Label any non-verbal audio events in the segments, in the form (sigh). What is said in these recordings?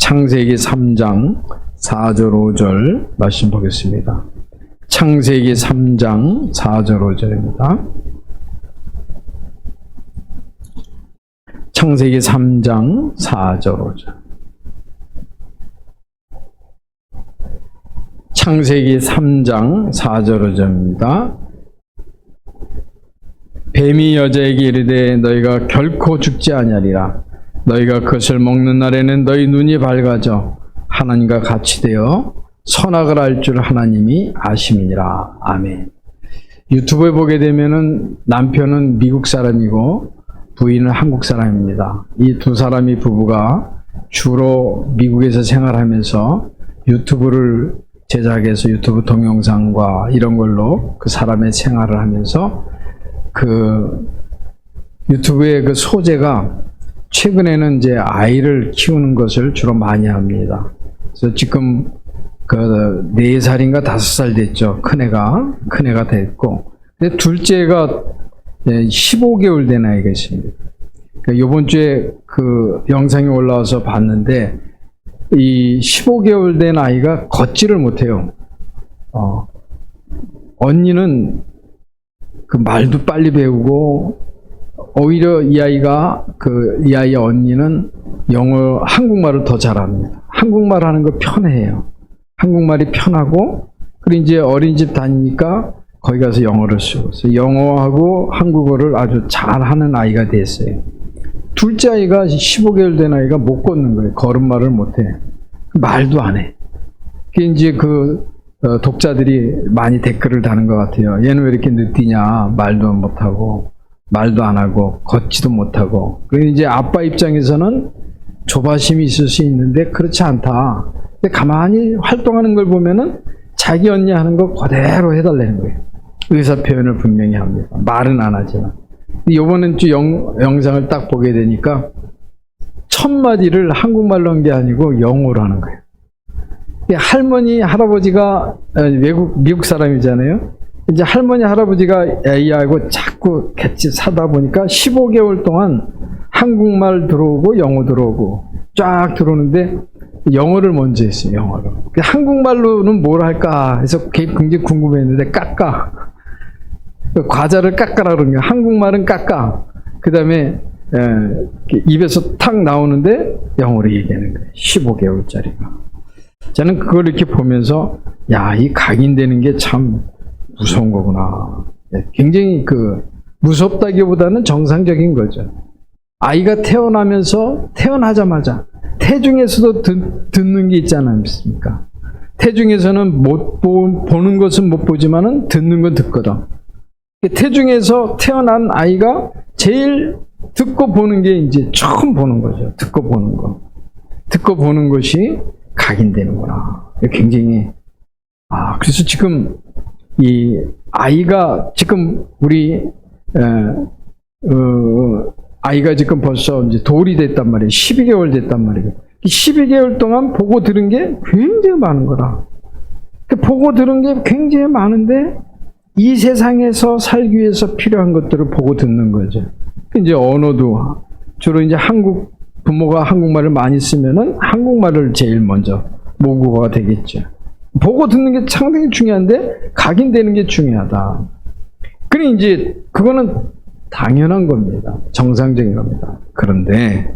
창세기 3장 4절 5절 말씀 보겠습니다. 창세기 3장 4절 5절입니다. 창세기 3장 4절 5절. 창세기 3장 4절 5절입니다. 뱀이 여자에게 이르되 너희가 결코 죽지 아니하리라. 너희가 그것을 먹는 날에는 너희 눈이 밝아져 하나님과 같이 되어 선악을 알 줄 하나님이 아심이니라. 아멘. 유튜브에 보게 되면은 남편은 미국 사람이고 부인은 한국 사람입니다. 이 두 사람이 부부가 주로 미국에서 생활하면서 유튜브를 제작해서 유튜브 동영상과 이런 걸로 그 사람의 생활을 하면서 그 유튜브의 그 소재가 최근에는 이제 아이를 키우는 것을 주로 많이 합니다. 그래서 지금 그네 살인가 다섯 살 됐죠. 큰 애가 큰 애가 됐고, 근데 둘째가 15개월 된 아이가 있습니다. 그 이번 주에 그 영상이 올라와서 봤는데 이 15개월 된 아이가 걷지를 못해요. 어, 언니는 그 말도 빨리 배우고 오히려 이 아이가 그 이 아이의 언니는 영어 한국말을 더 잘합니다. 한국말 하는 거 편해요. 한국말이 편하고 그리고 이제 어린이집 다니니까 거기 가서 영어를 쓰고 그래서 영어하고 한국어를 아주 잘하는 아이가 됐어요. 둘째 아이가 15개월 된 아이가 못 걷는 거예요. 걸음말을 못해. 말도 안 해. 그게 이제 그 어, 독자들이 많이 댓글을 다는 것 같아요. 얘는 왜 이렇게 늦디냐? 말도 못하고, 말도 안 하고, 걷지도 못하고. 그리고 이제 아빠 입장에서는 조바심이 있을 수 있는데 그렇지 않다. 근데 가만히 활동하는 걸 보면은 자기 언니 하는 거 그대로 해달라는 거예요. 의사 표현을 분명히 합니다. 말은 안 하지만. 요번엔 주 영, 영상을 딱 보게 되니까 첫 마디를 한국말로 한 게 아니고 영어로 하는 거예요. 이 할머니, 할아버지가 어, 외국, 미국 사람이잖아요. 이제 할머니, 할아버지가 AI하고 자꾸 같이 사다 보니까 15개월 동안 한국말 들어오고 영어 들어오고 쫙 들어오는데 영어를 먼저 했어요, 영어로. 그 한국말로는 뭘 할까 해서 굉장히 궁금했는데 깎아. 그 과자를 깎아라 그러는 거예요. 한국말은 깎아. 그 다음에 입에서 탁 나오는데 영어로 얘기하는 거예요. 15개월짜리가. 저는 그걸 이렇게 보면서 야, 이 각인되는 게참 무서운 거구나. 예, 굉장히 그 무섭다기보다는 정상적인 거죠. 아이가 태어나면서 태어나자마자 태중에서도 듣, 듣는 게 있지 않습니까? 태중에서는 못 보, 보는 것은 못 보지만은 듣는 건 듣거든. 태중에서 태어난 아이가 제일 듣고 보는 게 이제 처음 보는 거죠. 듣고 보는 거. 듣고 보는 것이 각인되는구나. 굉장히, 아, 그래서 지금 이 아이가 지금 우리, 에, 어, 아이가 지금 벌써 이제 돌이 됐단 말이에요. 12개월 됐단 말이에요. 12개월 동안 보고 들은 게 굉장히 많은 거라. 그 보고 들은 게 굉장히 많은데 이 세상에서 살기 위해서 필요한 것들을 보고 듣는 거죠. 이제 언어도 주로 이제 한국 부모가 한국말을 많이 쓰면은 한국말을 제일 먼저 모국어가 되겠죠. 보고 듣는 게 상당히 중요한데 각인되는 게 중요하다. 그래 이제 그거는 당연한 겁니다. 정상적인 겁니다. 그런데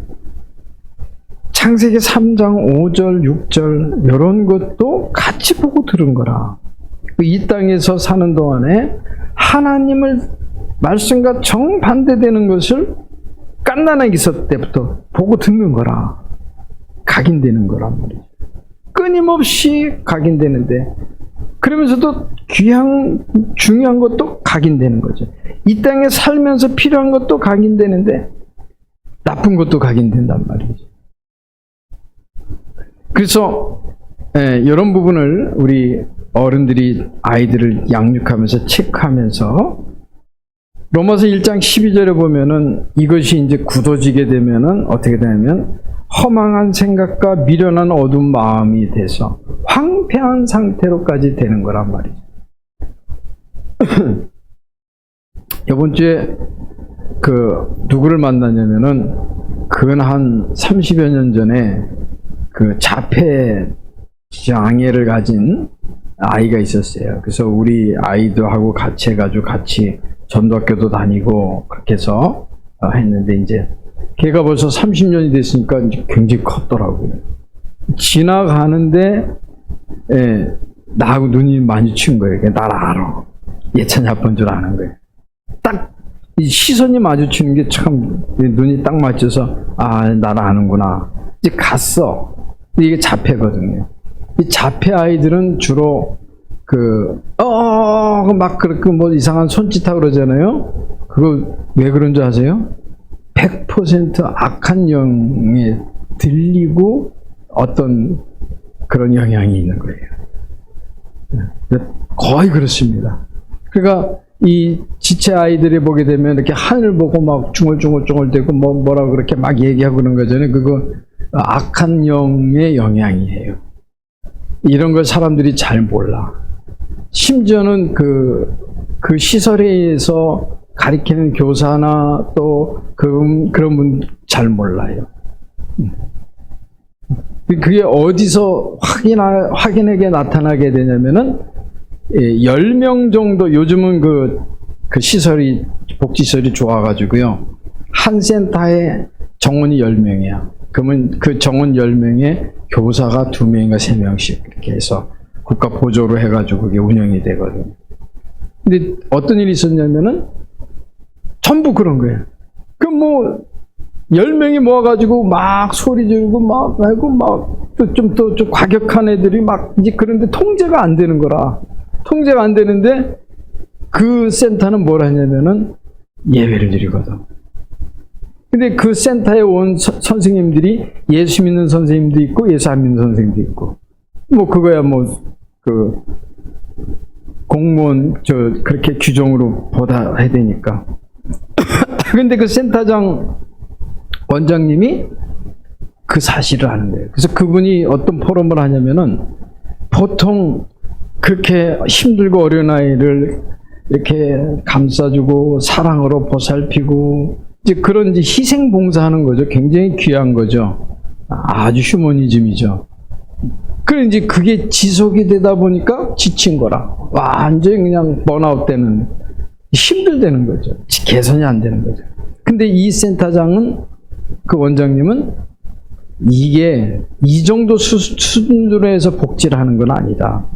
창세기 3장 5절, 6절 이런 것도 같이 보고 들은 거라. 이 땅에서 사는 동안에 하나님을 말씀과 정반대되는 것을 깐난하게 있었을 때부터 보고 듣는 거라. 각인되는 거란 말이죠. 끊임없이 각인되는데 그러면서도 귀한 중요한 것도 각인되는 거죠. 이 땅에 살면서 필요한 것도 각인되는데 나쁜 것도 각인된단 말이죠. 그래서 예, 이런 부분을 우리 어른들이 아이들을 양육하면서 체크하면서 로마서 1장 12절에 보면은 이것이 이제 굳어지게 되면은 어떻게 되냐면 허망한 생각과 미련한 어두운 마음이 돼서 황폐한 상태로까지 되는 거란 말이죠. (clears throat) 이번 주에 그 누구를 만났냐면은 그건 한 30여 년 전에 그 자폐 장애를 가진 아이가 있었어요. 그래서 우리 아이도 하고 같이 해가지고 같이 전도학교도 다니고 그렇게 해서 어, 했는데 이제 걔가 벌써 30년이 됐으니까 이제 굉장히 컸더라고요. 지나가는데 예, 나하고 눈이 마주친 거예요. 그러니까 나를 알아. 예찬이 아빠인 줄 아는 거예요. 딱 이 시선이 마주치는 게 참 눈이 딱 맞춰서 아 나를 아는구나. 이제 갔어. 이게 자폐거든요. 이 자폐 아이들은 주로 그 어 막 그렇게 뭐 이상한 손짓하고 그러잖아요. 그거 왜 그런 줄 아세요? 100% 악한 영에 들리고 어떤 그런 영향이 있는 거예요. 네, 거의 그렇습니다. 그러니까 이 지체 아이들이 보게 되면 이렇게 하늘 보고 막 중얼중얼중얼 대고 뭐 뭐라 그렇게 막 얘기하고 그런 거잖아요. 그거 악한 영의 영향이에요. 이런 걸 사람들이 잘 몰라. 심지어는 그, 그 시설에서 가리키는 교사나 또 그, 그런 분 잘 몰라요. 그게 어디서 확인하, 확인하게 나타나게 되냐면은, 예, 10명 정도, 요즘은 그, 그 시설이, 복지시설이 좋아가지고요. 한 센터에 정원이 10명이야. 그러면 그 정원 10명에 교사가 2명인가 3명씩 이렇게 해서 국가 보조로 해가지고 그게 운영이 되거든요. 근데 어떤 일이 있었냐면은 전부 그런 거예요. 그 뭐, 열 명이 모아가지고 막 소리 지르고 막, 하고 막, 좀또좀 과격한 애들이 막, 이제 그런데 통제가 안 되는 거라. 통제가 안 되는데 그 센터는 뭘 하냐면은 예배를 드리거든. 근데 그 센터에 온 서- 선생님들이 예수 믿는 선생님도 있고 예수 안 믿는 선생님도 있고 뭐 그거야 뭐 그 공무원 저 그렇게 규정으로 보다 해야 되니까 (coughs) 근데 그 센터장 원장님이 그 사실을 아는 거예요. 그래서 그분이 어떤 포럼을 하냐면은 보통 그렇게 힘들고 어려운 아이를 이렇게 감싸주고 사랑으로 보살피고 이제 그런 이제 희생 봉사하는 거죠. 굉장히 귀한 거죠. 아주 휴머니즘이죠. 그래 이제 그게 지속이 되다 보니까 지친 거라. 완전히 그냥 번아웃 되는 힘들다는 거죠. 개선이 안 되는 거죠. 근데 이 센터장은 그 원장님은 이게 이 정도 수, 수준으로 해서 복지를 하는 건 아니다.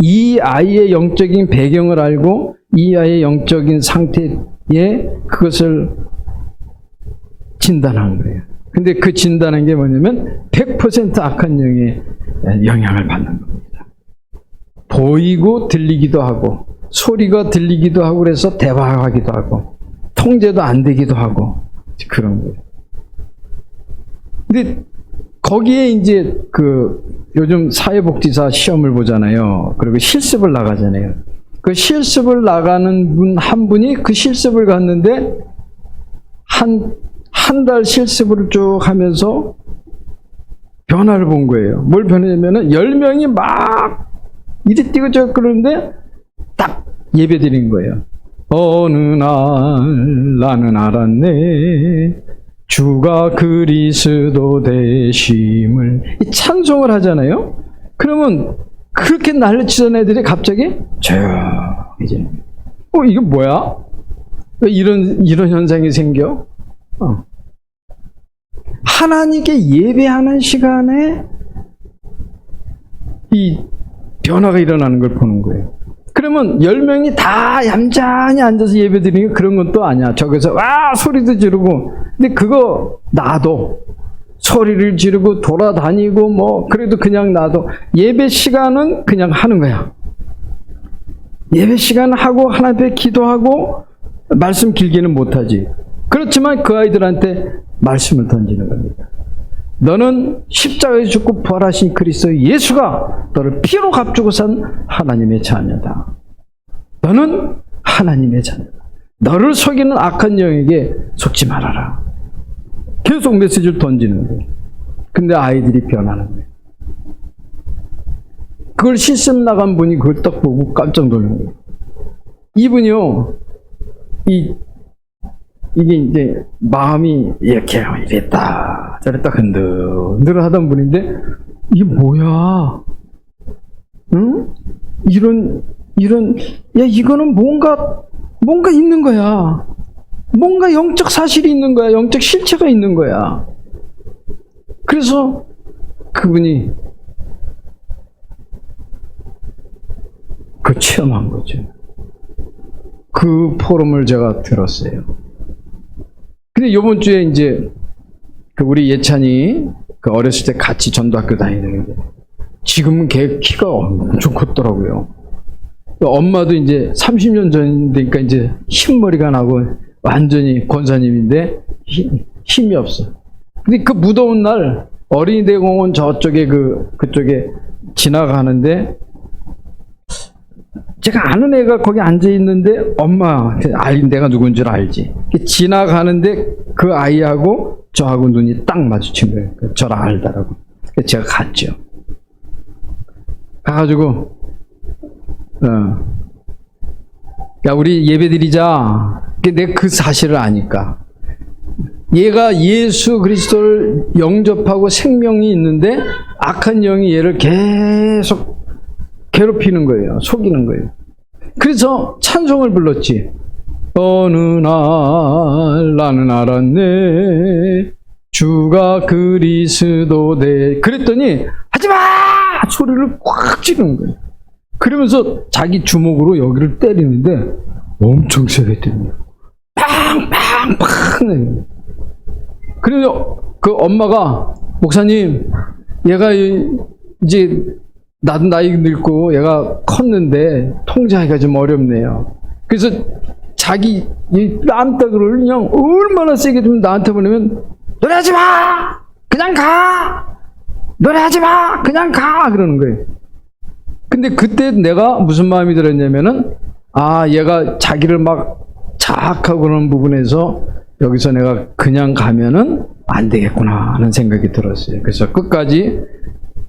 이 아이의 영적인 배경을 알고 이 아이의 영적인 상태에 그것을 진단한 거예요. 근데 그 진단한 게 뭐냐면 100% 악한 영의 영향을 받는 겁니다. 보이고 들리기도 하고 소리가 들리기도 하고 그래서 대화하기도 하고 통제도 안 되기도 하고 그런 거예요. 근데 거기에 이제 그 요즘 사회복지사 시험을 보잖아요. 그리고 실습을 나가잖아요. 그 실습을 나가는 분 한 분이 그 실습을 갔는데 한 한 달 실습을 쭉 하면서 변화를 본 거예요. 뭘 변했냐면은 10명이 막 이리 뛰고 저 그러는데 딱 예배 드린 거예요. 어느 날 나는 알았네. 주가 그리스도 되심을 이 찬송을 하잖아요. 그러면 그렇게 난리 치던 애들이 갑자기 조용해지는. 어 이게 뭐야? 왜 이런 이런 현상이 생겨? 어. 하나님께 예배하는 시간에 이 변화가 일어나는 걸 보는 거예요. 그러면 10명이 다 얌전히 앉아서 예배 드리는 게 그런 건 또 아니야. 저기서 와 소리도 지르고 근데 그거 놔도 소리를 지르고 돌아다니고 뭐 그래도 그냥 놔도 예배 시간은 그냥 하는 거야. 예배 시간 하고 하나님 앞에 기도하고 말씀 길게는 못하지. 그렇지만 그 아이들한테 말씀을 던지는 겁니다. 너는 십자가에 죽고 부활하신 그리스도 예수가 너를 피로 값주고 산 하나님의 자녀다. 너는 하나님의 자녀다. 너를 속이는 악한 영에게 속지 말아라. 계속 메시지를 던지는 거예요. 근데 아이들이 변하는 거예요. 그걸 실습 나간 분이 그걸 딱 보고 깜짝 놀란 거예요. 이분이요, 이, 이게 이제 마음이 이렇게 이랬다, 저랬다 흔들흔들 하던 분인데 이게 뭐야? 응? 이런, 이런, 야, 이거는 뭔가, 뭔가 있는 거야. 뭔가 영적 사실이 있는 거야. 영적 실체가 있는 거야. 그래서 그분이 그 체험한 거죠. 그 포럼을 제가 들었어요. 근데 이번 주에 이제 그 우리 예찬이 그 어렸을 때 같이 전도학교 다니는데 지금은 걔 키가 엄청 컸더라고요. 엄마도 이제 30년 전이니까 이제 흰머리가 나고 완전히 권사님인데 힘, 힘이 없어. 근데 그 무더운 날 어린이대 공원 저쪽에 그 그쪽에 지나가는데 제가 아는 애가 거기 앉아 있는데 엄마 알 내가 누군 줄 알지. 지나가는데 그 아이하고 저하고 눈이 딱 마주친 거예요. 저를 알더라고. 그래서 제가 갔죠. 가가지고 어. 야 우리 예배 드리자. 내가 그 사실을 아니까. 얘가 예수 그리스도를 영접하고 생명이 있는데 악한 영이 얘를 계속 괴롭히는 거예요. 속이는 거예요. 그래서 찬송을 불렀지. 어느 날 나는 알았네. 주가 그리스도 돼. 그랬더니 하지마! 소리를 꽉 지르는 거예요. 그러면서 자기 주먹으로 여기를 때리는데 엄청 세게 때립니다. 팡팡팡! 그래서 그 엄마가 목사님 얘가 이제 나도 나이 늙고 얘가 컸는데 통제하기가 좀 어렵네요. 그래서 자기 이 뺨따구를 그냥 얼마나 세게 좀 나한테 보내면 노래하지 마! 그냥 가! 노래하지 마! 그냥 가! 그러는 거예요. 근데 그때 내가 무슨 마음이 들었냐면은 아 얘가 자기를 막 자학하고 그러는 부분에서 여기서 내가 그냥 가면은 안 되겠구나 하는 생각이 들었어요. 그래서 끝까지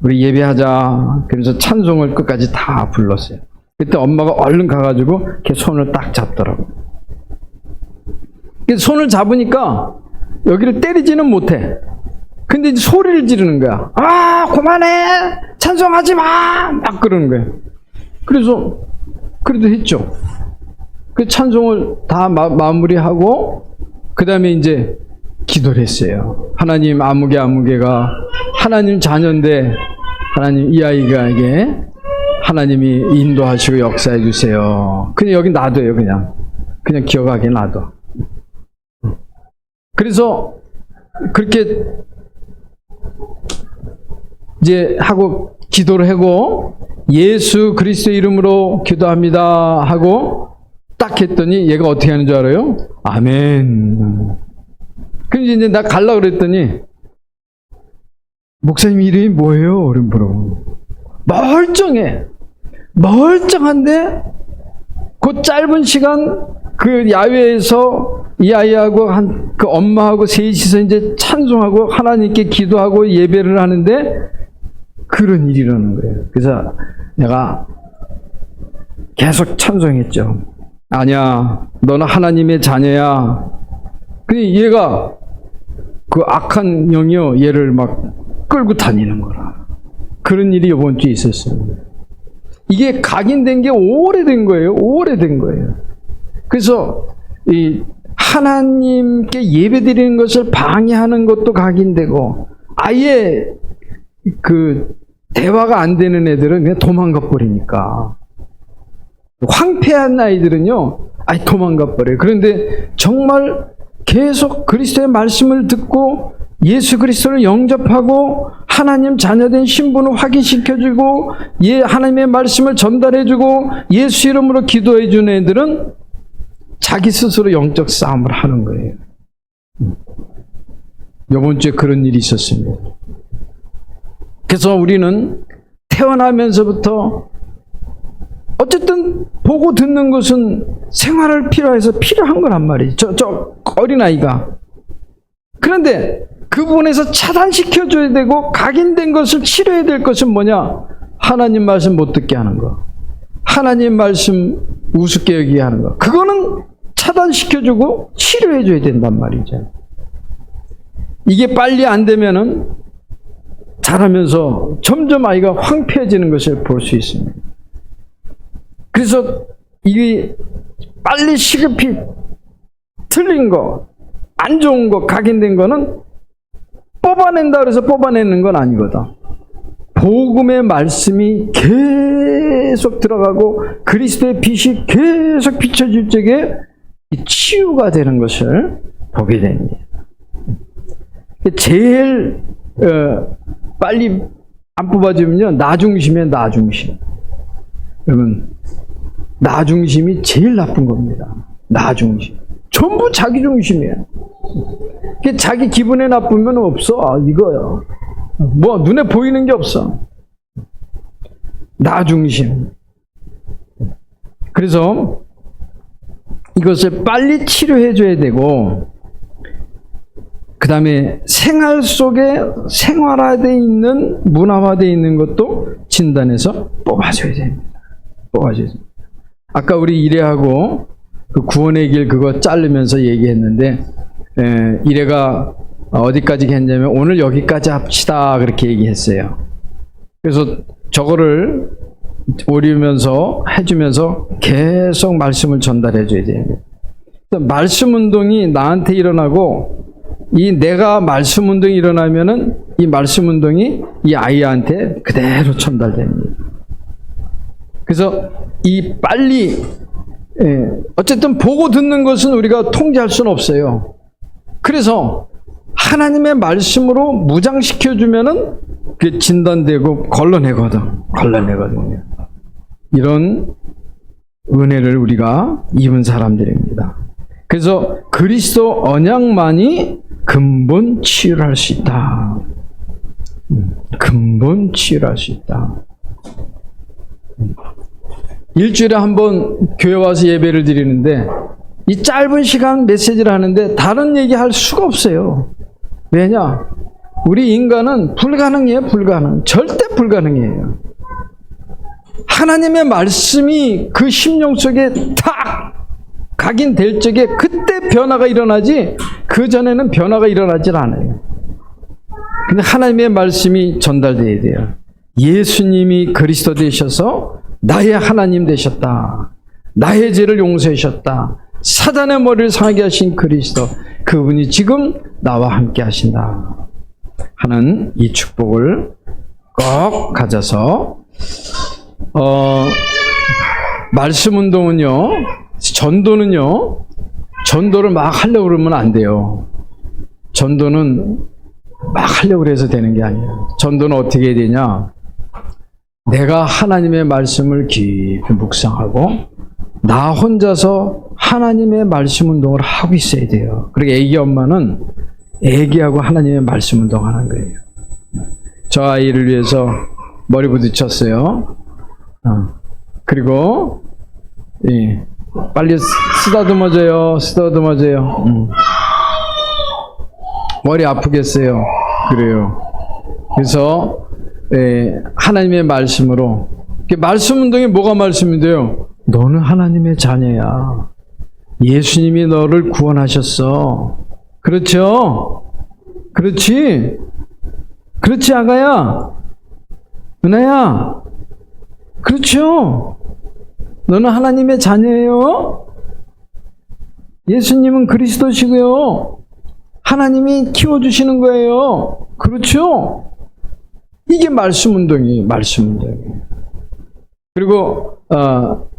우리 예배하자. 그래서 찬송을 끝까지 다 불렀어요. 그때 엄마가 얼른 가가지고 이렇게 손을 딱 잡더라고. 손을 잡으니까 여기를 때리지는 못해. 근데 이제 소리를 지르는 거야. 아, 그만해! 찬송하지 마! 막 그러는 거예요. 그래서, 그래도 했죠. 그 찬송을 다 마, 마무리하고, 그 다음에 이제 기도를 했어요. 하나님 아무개 아무개가 하나님 자녀인데 하나님 이 아이가에게 하나님이 인도하시고 역사해 주세요. 그냥 여기 놔둬요 그냥 그냥 기억하게 놔둬. 그래서 그렇게 이제 하고 기도를 하고 예수 그리스도 이름으로 기도합니다 하고 딱 했더니 얘가 어떻게 하는 줄 알아요? 아멘. 그래서 이제 나 갈라 그랬더니 목사님 이름이 뭐예요? 그럼 물어보고 멀쩡해. 멀쩡한데 그 짧은 시간 그 야외에서 이 아이하고 한 그 엄마하고 셋이서 이제 찬송하고 하나님께 기도하고 예배를 하는데 그런 일이라는 거예요. 그래서 내가 계속 찬송했죠. 아니야, 너는 하나님의 자녀야. 근데 얘가 그 악한 영이요, 얘를 막 끌고 다니는 거라. 그런 일이 이번 주에 있었어요. 이게 각인된 게 오래된 거예요. 오래된 거예요. 그래서 이 하나님께 예배드리는 것을 방해하는 것도 각인되고 아예 그 대화가 안 되는 애들은 그냥 도망가 버리니까 황폐한 아이들은요 아예 도망가 버려요. 그런데 정말 계속 그리스도의 말씀을 듣고 예수 그리스도를 영접하고 하나님 자녀된 신분을 확인시켜주고 예 하나님의 말씀을 전달해주고 예수 이름으로 기도해주는 애들은 자기 스스로 영적 싸움을 하는 거예요. 이번 주에 그런 일이 있었습니다. 그래서 우리는 태어나면서부터 어쨌든 보고 듣는 것은 생활을 필요해서 필요한 거란 말이지. 저, 저 어린아이가. 그런데 그 부분에서 차단시켜줘야 되고 각인된 것을 치료해야 될 것은 뭐냐? 하나님 말씀 못 듣게 하는 거. 하나님 말씀 우습게 여기게 하는 거. 그거는 차단시켜주고 치료해줘야 된단 말이죠. 이게 빨리 안 되면은 자라면서 점점 아이가 황폐해지는 것을 볼 수 있습니다. 그래서 이게 빨리 시급히 틀린 거, 안 좋은 거, 각인된 거는 뽑아낸다 그래서 뽑아내는 건 아니거든. 복음의 말씀이 계속 들어가고 그리스도의 빛이 계속 비춰질 적에 이 치유가 되는 것을 보게 됩니다. 제일 어, 빨리 안 뽑아주면요 나 중심이에요 나 중심. 여러분 나 중심이 제일 나쁜 겁니다. 나 중심. 전부 자기 중심이에요. 그 자기 기분에 나쁘면 없어 이거요. 뭐 눈에 보이는 게 없어. 나 중심. 그래서 이것을 빨리 치료해 줘야 되고 그 다음에 생활 속에 생활화되어 있는 문화화되어 있는 것도 진단해서 뽑아줘야 됩니다. 뽑아줘야 됩니다. 아까 우리 일회하고 그 구원의 길 그거 자르면서 얘기했는데 에, 일회가 어디까지 했냐면 오늘 여기까지 합시다 그렇게 얘기했어요. 그래서 저거를 오리면서 해주면서 계속 말씀을 전달해 줘야 돼요. 말씀 운동이 나한테 일어나고 이 내가 말씀 운동이 일어나면은 이 말씀 운동이 이 아이한테 그대로 전달됩니다. 그래서 이 빨리 예, 어쨌든 보고 듣는 것은 우리가 통제할 수는 없어요. 그래서 하나님의 말씀으로 무장시켜 주면은 그 진단되고 걸러내거든. 걸러내거든요. 이런 은혜를 우리가 입은 사람들입니다. 그래서 그리스도 언약만이 근본 치유를 할수 있다. 음, 근본 치유를 할수 있다. 음. 일주일에 한 번 교회 와서 예배를 드리는데 이 짧은 시간 메시지를 하는데 다른 얘기 할 수가 없어요. 왜냐? 우리 인간은 불가능이에요, 불가능. 절대 불가능이에요. 하나님의 말씀이 그 심령 속에 탁 각인될 적에 그때 변화가 일어나지 그 전에는 변화가 일어나질 않아요. 근데 하나님의 말씀이 전달돼야 돼요. 예수님이 그리스도 되셔서 나의 하나님 되셨다. 나의 죄를 용서하셨다. 사단의 머리를 상하게 하신 그리스도 그분이 지금 나와 함께 하신다. 하는 이 축복을 꼭 가져서 어 말씀 운동은요. 전도는요. 전도를 막 하려고 그러면 안 돼요. 전도는 막 하려고 해서 되는 게 아니에요. 전도는 어떻게 해야 되냐? 내가 하나님의 말씀을 깊이 묵상하고 나 혼자서 하나님의 말씀 운동을 하고 있어야 돼요. 그리고 애기 엄마는 애기하고 하나님의 말씀 운동하는 거예요. 저 아이를 위해서 머리 부딪혔어요. 어. 그리고 예, 빨리 쓰다듬어줘요. 쓰다듬어줘요. 음. 머리 아프겠어요. 그래요. 그래서 예, 하나님의 말씀으로 말씀 운동이 뭐가 말씀인데요? 너는 하나님의 자녀야. 예수님이 너를 구원하셨어. 그렇죠? 그렇지? 그렇지, 아가야? 은하야? 그렇죠? 너는 하나님의 자녀예요? 예수님은 그리스도시고요. 하나님이 키워주시는 거예요. 그렇죠? 이게 말씀 운동이 말씀 운동이에요. 그리고 어,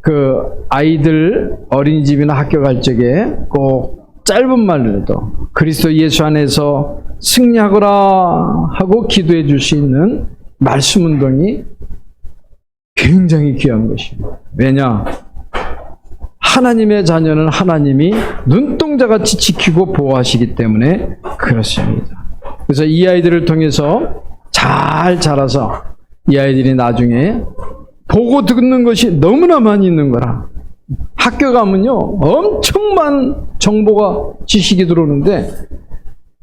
그 아이들 어린이집이나 학교 갈 적에 꼭 짧은 말로라도 그리스도 예수 안에서 승리하거라 하고 기도해 줄 수 있는 말씀 운동이 굉장히 귀한 것입니다. 왜냐? 하나님의 자녀는 하나님이 눈동자같이 지키고 보호하시기 때문에 그렇습니다. 그래서 이 아이들을 통해서 잘 자라서 이 아이들이 나중에 보고 듣는 것이 너무나 많이 있는 거라. 학교 가면요, 엄청 많은 정보가 지식이 들어오는데,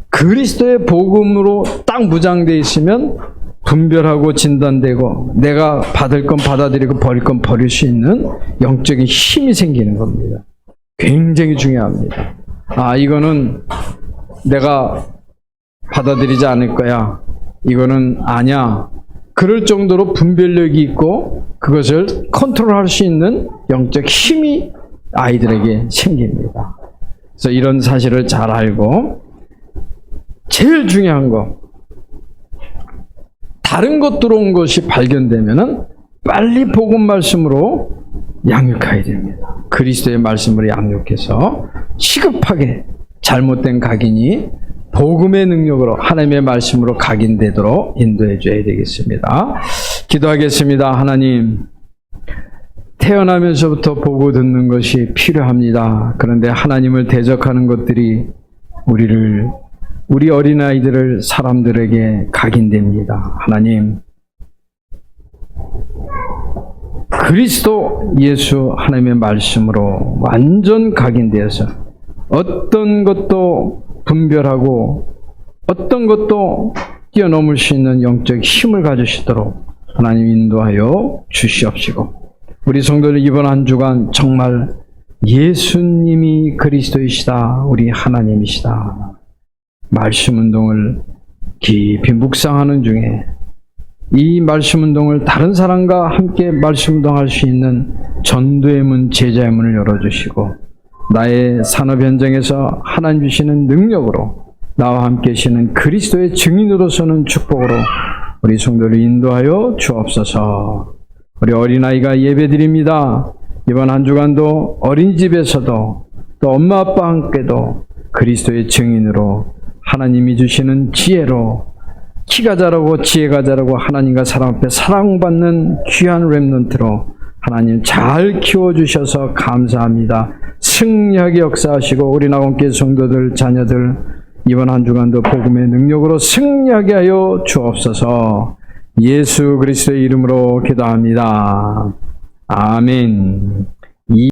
그리스도의 복음으로 딱 무장되어 있으면 분별하고 진단되고, 내가 받을 건 받아들이고 버릴 건 버릴 수 있는 영적인 힘이 생기는 겁니다. 굉장히 중요합니다. 아, 이거는 내가 받아들이지 않을 거야. 이거는 아니야. 그럴 정도로 분별력이 있고 그것을 컨트롤할 수 있는 영적 힘이 아이들에게 생깁니다. 그래서 이런 사실을 잘 알고 제일 중요한 거 다른 것 들어온 것이 발견되면은 빨리 복음 말씀으로 양육해야 됩니다. 그리스도의 말씀으로 양육해서 시급하게 잘못된 각인이 복음의 능력으로 하나님의 말씀으로 각인되도록 인도해 줘야 되겠습니다. 기도하겠습니다. 하나님 태어나면서부터 보고 듣는 것이 필요합니다. 그런데 하나님을 대적하는 것들이 우리를 우리 어린아이들을 사람들에게 각인됩니다. 하나님 그리스도 예수 하나님의 말씀으로 완전 각인되어서 어떤 것도 분별하고 어떤 것도 뛰어넘을 수 있는 영적 힘을 가지시도록 하나님 인도하여 주시옵시고 우리 성도들 이번 한 주간 정말 예수님이 그리스도이시다 우리 하나님이시다 말씀 운동을 깊이 묵상하는 중에 이 말씀 운동을 다른 사람과 함께 말씀 운동할 수 있는 전도의 문, 제자의 문을 열어주시고 나의 산업 현장에서 하나님 주시는 능력으로 나와 함께 계시는 그리스도의 증인으로서는 축복으로 우리 성도를 인도하여 주옵소서. 우리 어린아이가 예배드립니다. 이번 한 주간도 어린이집에서도 또 엄마 아빠 함께도 그리스도의 증인으로 하나님이 주시는 지혜로 키가 자라고 지혜가 자라고 하나님과 사람 앞에 사랑받는 귀한 렘넌트로 하나님 잘 키워주셔서 감사합니다. 승리하게 역사하시고 우리 나원께 성도들 자녀들 이번 한 주간도 복음의 능력으로 승리하게 하여 주옵소서 예수 그리스도의 이름으로 기도합니다. 아멘.